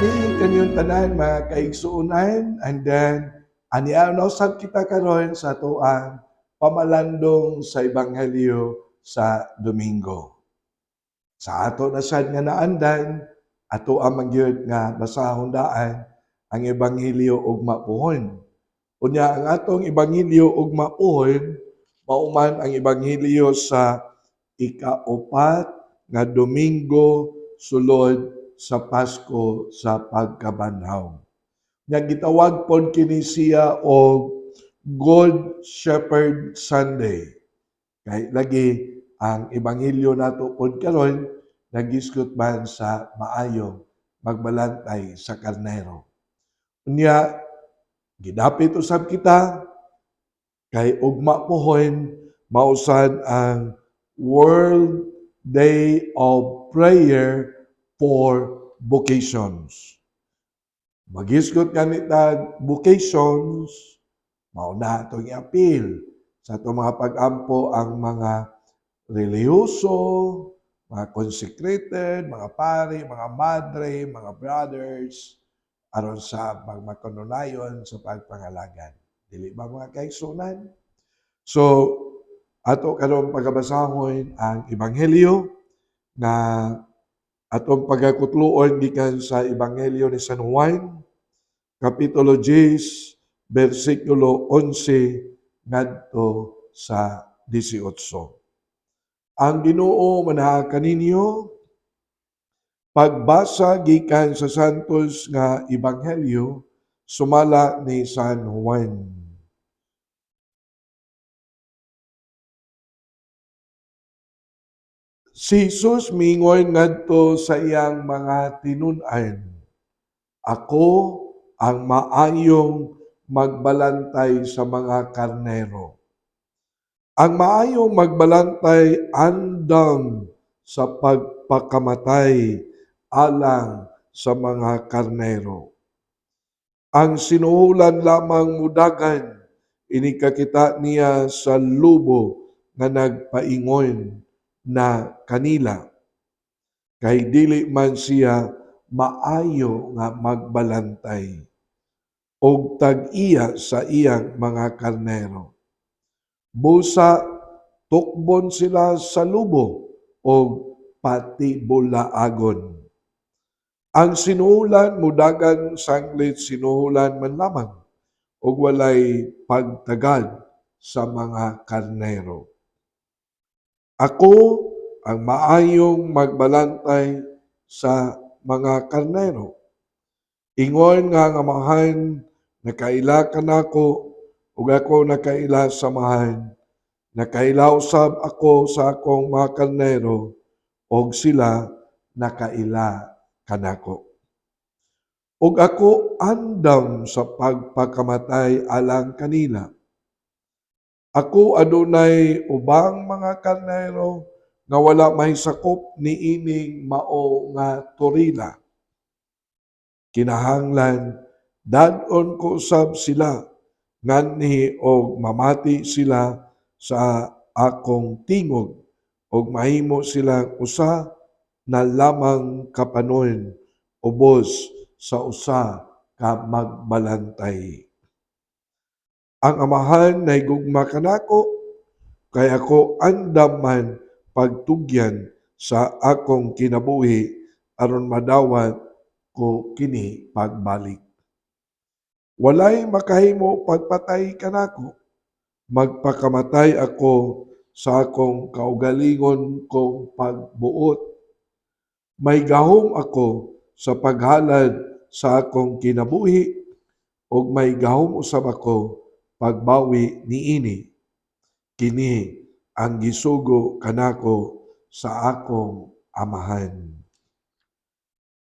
Gabi kanyang tanan mga kaigsuunan and then aniano sab kita karon sa tuang pamalandong sa ebanghelyo sa Domingo. Sa ato na sad nga naandan ato ang magyud nga basahon daan ang ebanghelyo ug mapuhon. Unya ang atong ebanghelyo ug mapuhon mauman ang ebanghelyo sa ikaupat nga Domingo sulod sa Pasko sa pagkabanhaw. Nga gitawag pod kini siya og Good Shepherd Sunday. Kay lagi ang ebanghelyo nato pod karon nagisgot man sa maayong magbalantay sa karnero. Unya gidapit usab kita kay ugma pohon mausad ang World Day of Prayer for Vocations. Magisgot kanita vocations, mao na itong i-appeal sa itong mga pag-ampo ang mga reliyoso, mga consecrated, mga pari, mga madre, mga brothers, aron sa pagmakanunayon sa pagpangalagan. Dili ba mga kaigsunan? So, ato karon pagabasahon ang ebanghelyo na atong pagakutluon gikan sa ebanghelyo ni San Juan kapitulo 10 bersikulo 11 ngadto sa 18. Ang Ginoo manaha kaninyo pagbasa gikan sa santos nga ebanghelyo sumala ni San Juan. Si Jesus mingon ngadto sa iyang mga tinun-an, Ako ang maayong magbalantay sa mga karnero. Ang maayong magbalantay andam sa pagpakamatay alang sa mga karnero. Ang sinuhulan lamang mudagan, inikakita niya sa lubo nga nagpaingon na kanila. Kay dili man siya maayo nga magbalantay og tag-iya sa iyang mga karnero. Busa tukbon sila sa lubo og pati bulaagon. Ang sinuhulan mudagan sanglit sinuhulan man lamang ug walay pagtagad sa mga karnero. Ako ang maayong magbalantay sa mga karnero. Ingon nga nga mahan, nakaila ka nako, ug ako nakaila sa mahan. Nakaila usab ako sa akong mga karnero, ug sila nakaila kanako. Ug ako andam sa pagpakamatay alang kanila. Ako adunay ubang mga karnero nga wala may sakop ni ining mao nga turila. Kinahanglan dadon ko usab sila nganhi og mamati sila sa akong tingog og mahimo silang usa na lamang kapanon ubos sa usa ka magbalantay. Ang amahan nay gugma kanako kay ako andam man pagtugyan sa akong kinabuhi aron madawat ko kini pagbalik. Walay makahimo pagpatay kanako. Magpakamatay ako sa akong kaugalingon kong pagbuot. May gahom ako sa paghalad sa akong kinabuhi ug may gahom usab ako pagbawi niini. Kini ang gisugo kanako sa akong amahan.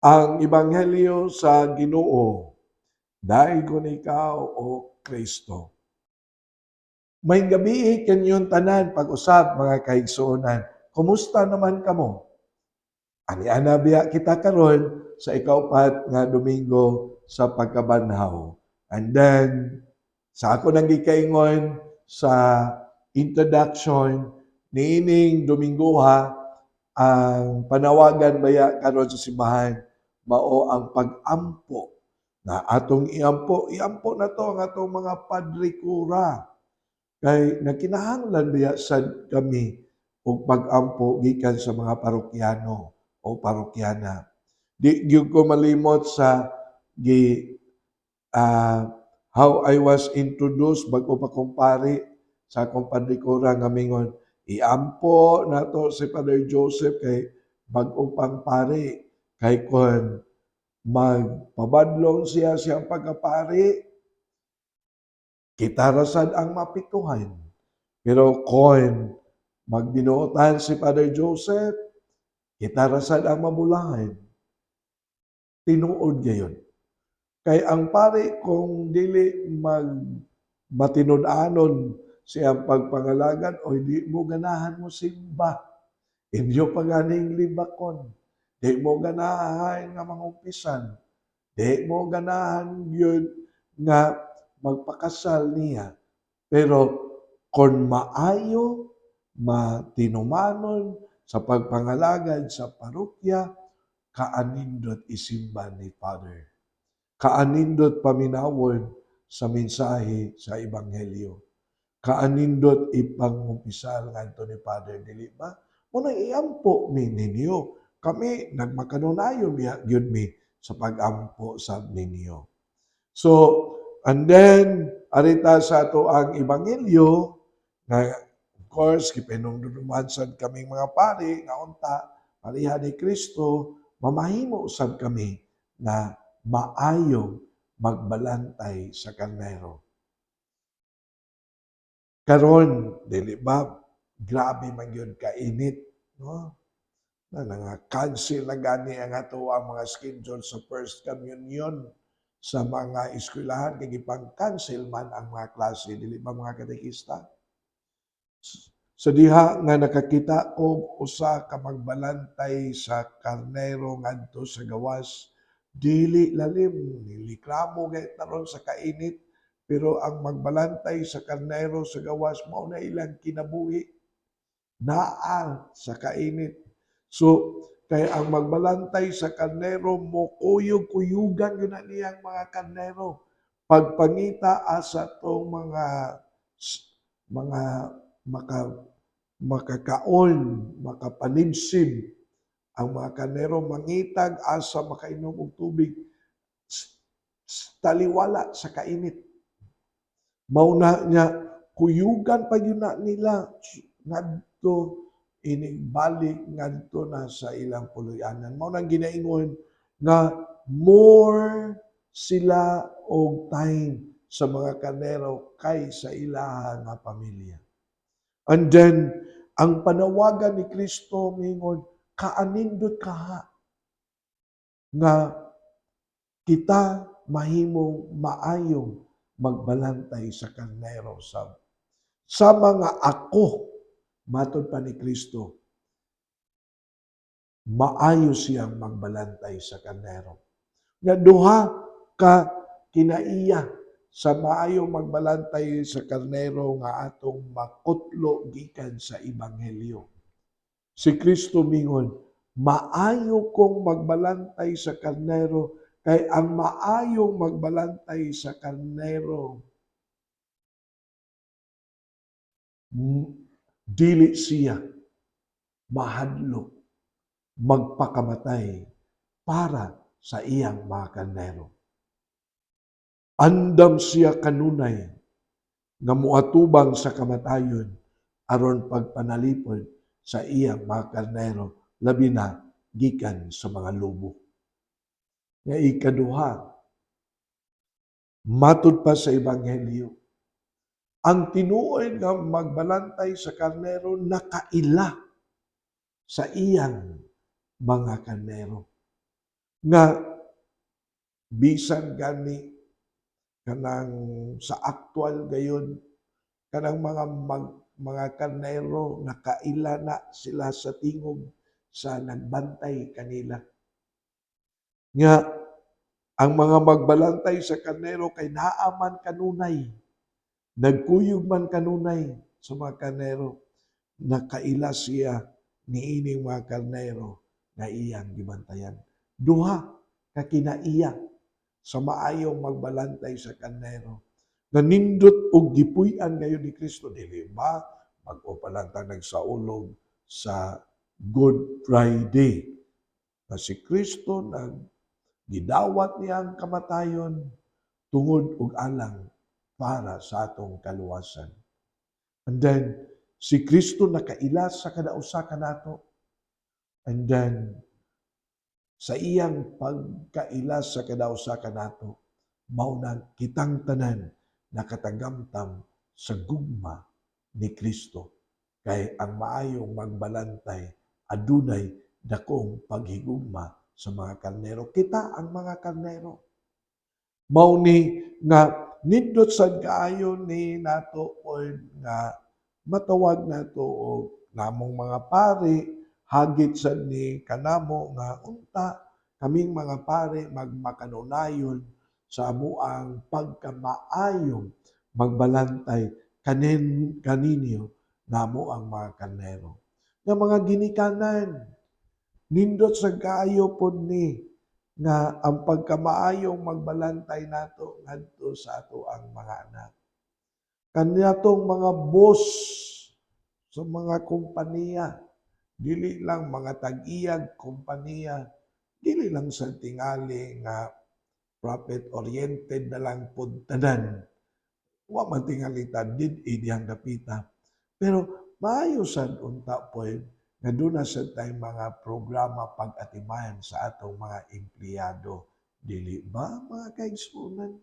Ang Ebanghelyo sa Ginoo, daigon ikaw o Kristo. May gabi kanyon tanan pag-usab mga kaigsuonan. Kumusta naman kamo? Ani ana biya kita karon sa ikaupat nga Domingo sa pagkabanhaw. And then sa ako nang gikaingon sa introduction niining Domingo ha ang panawagan baya karon sa simbahan mao ang pag-ampo. Na atong iampo iampo na to ang atong mga padre kura kay nagkinahanglan biya sad kami og pag-ampo gikan sa mga parokyano o parokyana. Di gyud ko malimot sa gi ah, how I was introduced bago pa kong pari sa akong padre kura nga mingon iampo nato si Father Joseph kay bago pang pari. Kay kon magpabadlong siya siyang pagkapari. Kita rasad ang mapituhan. Pero kon magbinuotan si Father Joseph. Kita rasad ang mabulahan. Tinuod gayon kay ang pari kung dili mag matinud-anon siyang pagpangalagan o di mo ganahan mo simba. Inyo pa ganing libakon. Di mo ganahan nga mangumpisan di mo ganahan yun nga magpakasal niya. Pero kon maayo matinumanon sa pagpangalagad sa parokya kaanindot isimba ni Father kaanindot paminawon sa mensahe sa ebanghelyo. Kaanindot ipangumpisal ngadto ni Father dili ba mo na iampo mi ninyo. Kami nagmakanunayon gyud mi sa pag-ampo sa ninyo. So and then arita sa ato ang ebanghelyo nga of course gipanungduman sad kaming mga pari nga unta pariha ni Kristo mamahimo sad kami na maayong magbalantay sa karnero. Karon, dili ba, grabe man yun kainit, no? Na nga cancel na gani ang ato ang mga schedule sa first communion sa mga eskwelahan kay gipang cancel man ang mga klase dili ba mga katekista sa diha nga nakakita ko usa ka magbalantay sa karnero ngadto sa gawas dili lalim niliklamo gay taron sa kainit pero ang magbalantay sa karnero sa gawas mao na ilang kinabuhi naa sa kainit. So kay ang magbalantay sa karnero mo kuyog-kuyugan yun na niyang mga karnero. Pagpangita asa tong mga mga maka makakaon makapanibsib ang mga karnero mangitag asa makainom og tubig taliwala sa kainit. Mauna niya kuyugan pa yun na nila ngadto inibalik ngadto na sa ilang puluyanan. Mao nang ginaingon nga more sila og time sa mga karnero kay sa ilaha nga pamilya. And then ang panawagan ni Kristo mingon kaanindot kaha nga kita mahimong maayong magbalantay sa karnero sa sa mga ako matod pa ni Kristo maayo siyang magbalantay sa karnero. Nga duha ka kinaiya sa maayo magbalantay sa karnero nga atong makutlo gikan sa ebanghelyo si Kristo mingon maayo kong magbalantay sa karnero kay ang maayong magbalantay sa karnero dili siya mahadlok magpakamatay para sa iyang mga karnero. Andam siya kanunay nga muatubang sa kamatayon aron pagpanalipod sa iyang mga karnero labi na gikan sa mga lubo. Nga ikaduha, matud pa sa ebanghelyo, ang tinuod nga magbalantay sa karnero nakaila sa iyang mga karnero. Nga bisan gani kanang sa aktual gayon kanang mga mag, mga karnero nakaila na sila sa tingog sa nagbantay kanila. Nga ang mga magbalantay sa karnero kay naaman kanunay nagkuyog man kanunay sa mga karnero nakaila siya niining mga karnero nga iyang gibantayan. Duha kakinaiya sa maayong magbalantay sa kanero. Nanindot og gipuy-an ngayon ni Kristo dili ba mag-o pa lang ta nagsaulog sa Good Friday. Na si Kristo nag gidawat niya ang kamatayon tungod og alang para sa atong kaluwasan. And then si Kristo nakaila sa kada usa ka nato. And then sa iyang pagkaila sa kada usa ka nato, mao na kitang tanan nakatagamtam sa gugma ni Kristo. Kay ang maayong magbalantay adunay dakong paghigugma sa mga karnero. Kita ang mga karnero. Mao ni nga nindot sa kaayo ni nato o nga matawag nato og namong mga pari hagit sa ni kanamo nga unta kaming mga pare magmakanunayon sa amuang pagkamaayong magbalantay kanin kaninyo namo ang mga karnero. Nga mga ginikanan, nindot sa kaayo pod ni nga ang pagkamaayong magbalantay nato ngadto sa ato ang mga anak. Kanatong mga boss sa mga kompanya, dili lang mga tag-iyag kompanya, dili lang sa tingali nga profit-oriented na lang pod tanan. Wa man tingali ta did idihang dapita. Pero maayo sad unta pod nga doon na sa tayong mga programa pag-atimayan sa atong mga empleyado. Dili ba mga kaigsunan?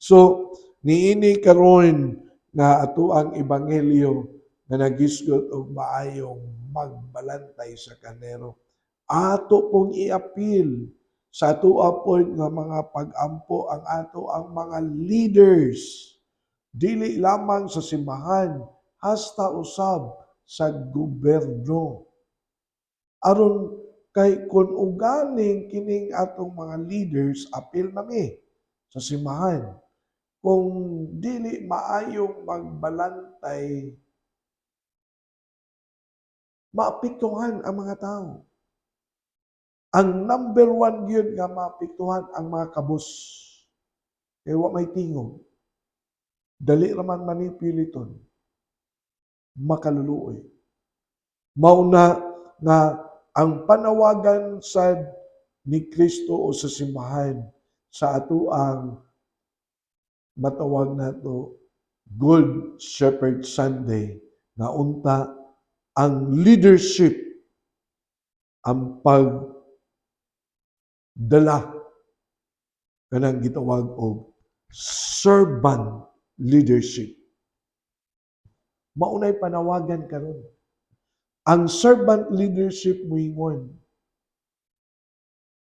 So, niini karon nga ato ang ebanghelyo nga nagisgot og maayong magbalantay sa kanero. Ato pong iapil sa ato apod nga mga pag-ampo ang ato ang mga leaders. Dili lamang sa simbahan, hasta usab sa gobyerno. Aron kay kun ugaling kining atong mga leaders apil nami sa simbahan kung dili maayong magbalantay maapektuhan ang mga tao. Ang number one yun nga maapektuhan ang mga kabus. Kaya wa may tingog. Dali raman manipiliton. Makaluluoy. Mauna nga ang panawagan sa ni Kristo o sa simbahan sa ato ang matawag nato Good Shepherd Sunday na unta ang leadership ang pagdala kanang gitawag og servant leadership. Maunay panawagan karon. Ang servant leadership moingon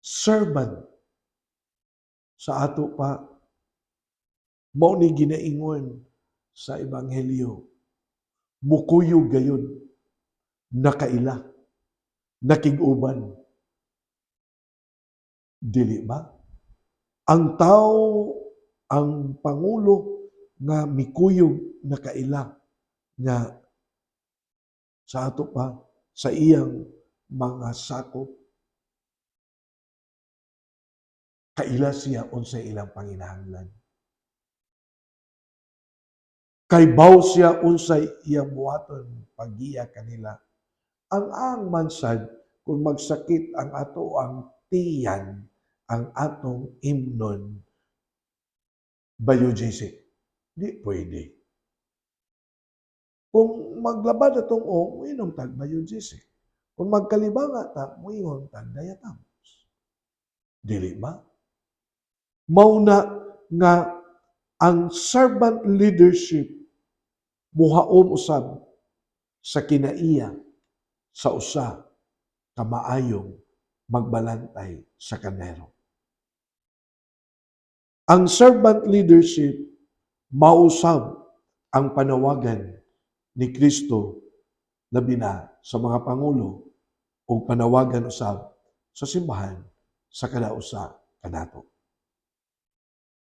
servant. Sa ato pa mao ni ginaingon sa ebanghelyo. Mukuyog gayon. Nakaila. Nakiguban dili ba? Ang tao ang pangulo nga mikuyog nakaila nga sa ato pa sa iyang mga sakop kaila siya unsay ilang panginahanglan. Kay baw siya unsay iyang buhaton pagiya kanila. Ang ang mansad kung magsakit ang ato ang tiyan ang atong imnon biogesic di pwede. Kung maglabad atong o muinom tag biogesic kung magkalibanga ta muingon tag diatams dili ba? Mauna nga ang servant leadership muhaom usab sa kinaiya sa usa ka maayong magbalantay sa kanero. Ang servant leadership mausab ang panawagan ni Kristo labi na sa mga pangulo o panawagan usab sa simbahan sa kada usa kanato.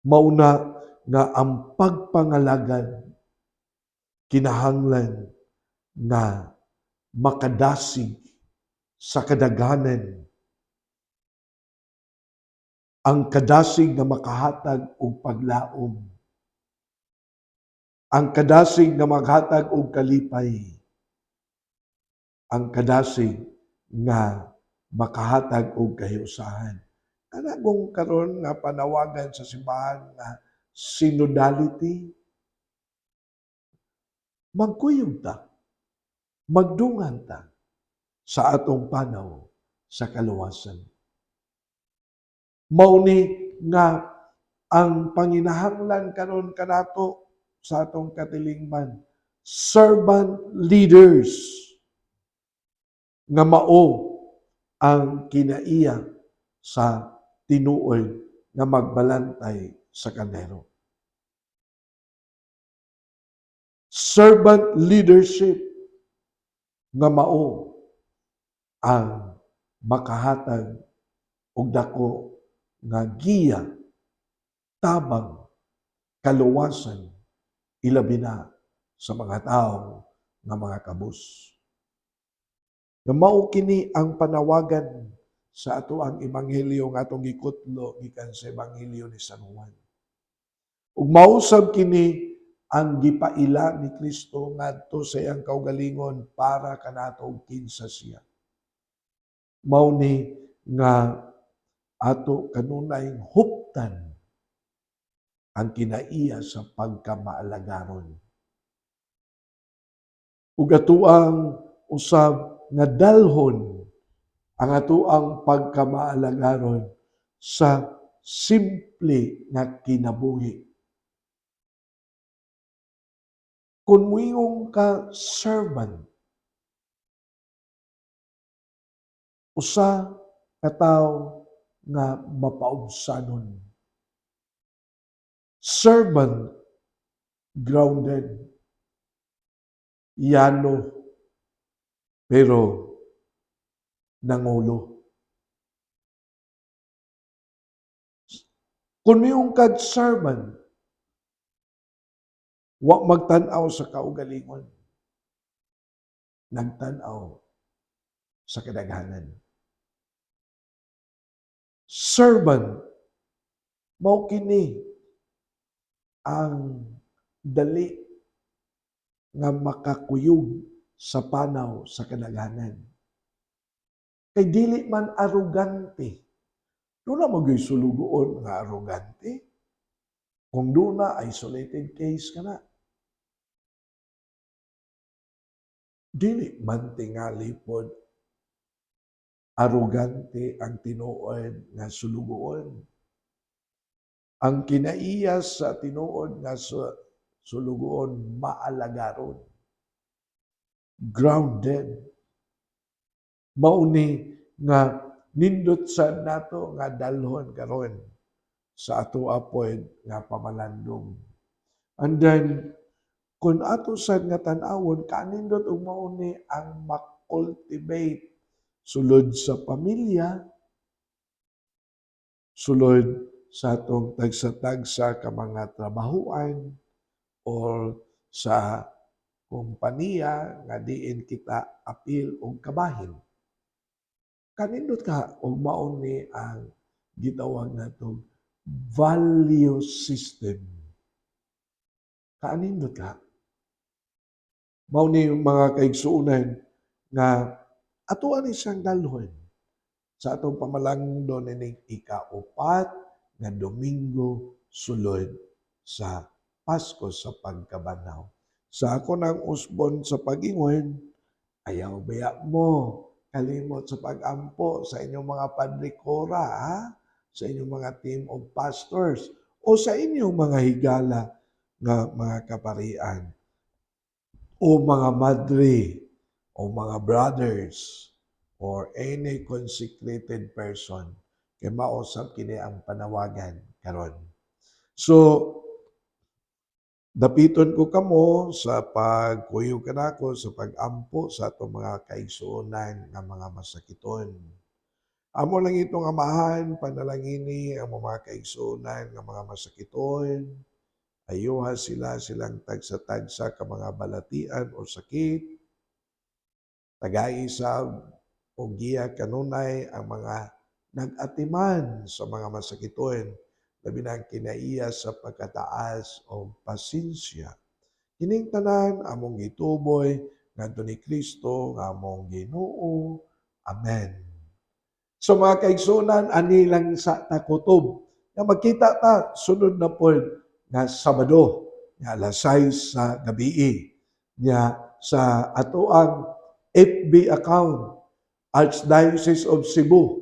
Mauna nga ang pagpangalagan kinahanglan na makadasig sa kadaghanan ang kadasig nga makahatag og paglaom. Ang kadasig nga maghatag og kalipay. Ang kadasig nga makahatag og kahiusahan. Kana kung karon nga panawagan sa simbahan nga synodality, magkuyog ta, magdungan ta sa atong panaw sa kaluwasan. Mauni nga ang panginahanglan karon kanato sa atong katilingban, servant leaders nga mao ang kinaiya sa tinuod nga magbalantay sa kanero. Servant leadership nga mao ang makahatag og dako nga giya tabang kaluwasan ilabi na sa mga tao nga mga kabus. Nga mao kini ang panawagan sa ato ang ebanghelyo nga atong gikutlo gikan sa ebanghelyo ni San Juan. Ug mausab kini ang gipaila ni Kristo ngadto sa iyang kaugalingon para kanato kinsa siya. Mao ni nga ato kanunay huptan ang kinaiya sa pagkamaalagaron. Ug atuang usab nga dalhon ang atuang pagkamaalagaron sa simple nga kinabuhi. Kung muingong ka servant, usa ka tawo nga mapaubsanon. Servant, grounded, yano, pero nangulo. Kung mayong kag servant, wa magtan-aw sa kaugalingon. Nagtan-aw sa kadaghanan. Servant, mao kini ang dali nga makakuyog sa panaw sa kadaghanan. Kay dili man arugante. Doon na sulugoon nga arugante. Kung doon na isolated case ka na. Dili man tingali pod arugante ang tinuod nga sulugoon. Ang kinaiyas sa tinuod nga su- sulugoon maalagaron. Grounded. Mauni nga nindot sa nato nga dalhon karon sa ato apoy nga pamalandong. And then, kung ato sad nga tan-awon, kanindot og mauni ang makultivate sulod sa pamilya, sulod sa atong tagsa-tagsa ka mga trabahuan or sa kompanya nga diin kita apil og kabahin. Kanindot ka og mauni ang gitawag natong value system. Kaanindot ka. Mao ni yung mga kaigsuunan nga atuan ni siyang dalhon sa atong pamalangdon ining ikaupat nga Domingo sulod sa Pasko sa pagkabanaw. Sa ako ng usbon sa pagingon, ayaw baya mo kalimot sa pag-ampo sa inyong mga padrikora, ha? sa inyong mga team of pastors, o sa inyong mga higala nga mga kaparian, o mga madre, o mga brothers, or any consecrated person, kay mausap kini ang panawagan karon. So, dapiton ko kamo sa pagkuyog kanako sa pag-ampo sa atong mga kaigsuonan nga mga masakiton. Amo lang itong amahan, panalangini ang mga kaigsuonan nga mga masakiton. Ayuha sila silang tagsa-tagsa ka mga balatian o sakit. Tagay sa o giya kanunay ang mga nagatiman sa mga masakiton, labi na ang kinaiya sa pagkataas o pasensya. Kining tanan among gituboy ngadto ni Kristo nga among Ginoo. Amen. So mga kaigsunan, ani lang sa takutob. Nga magkita ta sunod na pod nga Sabado nga alas 6 sa gabi nya sa ato ang FB account Archdiocese of Cebu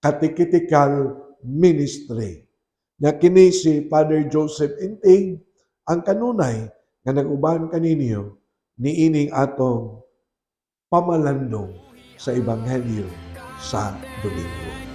Catechetical Ministry. Nga kini si Father Joseph Inting ang kanunay nga nag-uban kaninyo niining atong pamalandong sa Ebanghelyo sa Domingo.